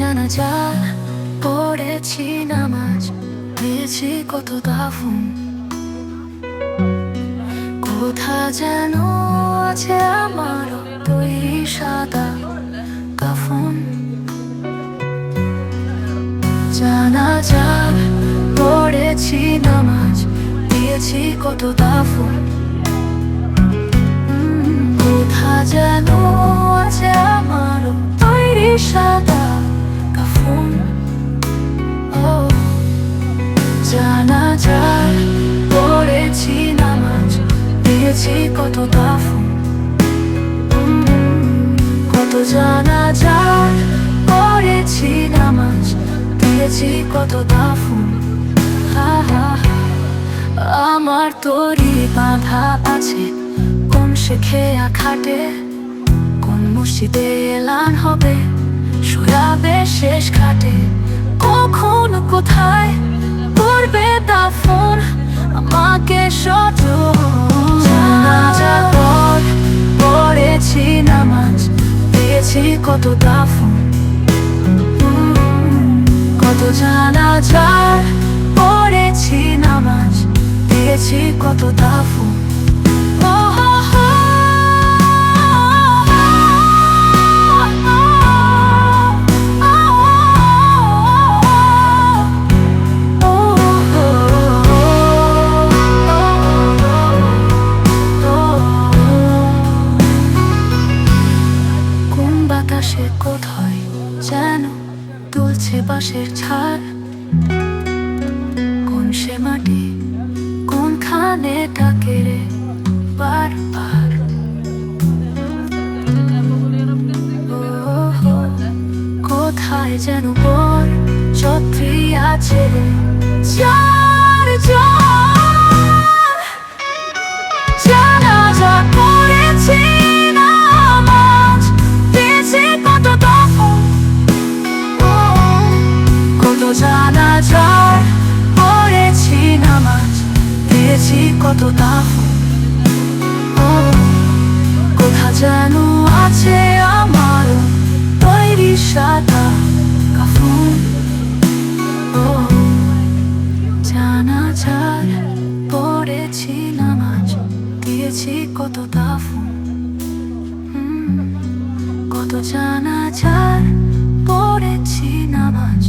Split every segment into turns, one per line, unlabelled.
যা, পড়েছি নামাজ দিয়েছি কত দাফন কোথা যেন আছে আমার তৈরি সাদা কাফন। জানা যা, পড়েছি নামাজ দিয়েছি কত দাফন কোথা যেন আছে আমার তৈরি সাদা দিয়েছি কত দাফন। কত জানা যায় পড়েছি নামাজ, দিয়েছি কত দাফন। আমার তরি বাঁধা আছে, কোন শেখে খাটে কোন মসজিদে এলান হবে, শুয়াবে শেষ খাটে কখন কোথায় করবে দাফন? দিয়েছি কত দাফন। কত পড়েছি নামাজ কত বাতাসে কোথায় যেন তুলছে বাঁশের ছাড় কোন সে মাটি, কোনখানে তাকে রে বারবার? কোথায় যেন বর ছত্রী আছে কত কোথা যেন আছে আমার তৈরি সাদা জানা নামাজ দিয়েছি কত হুম, কত জানা যায় পড়েছি নামাজ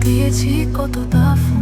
দিয়েছি কত দাফন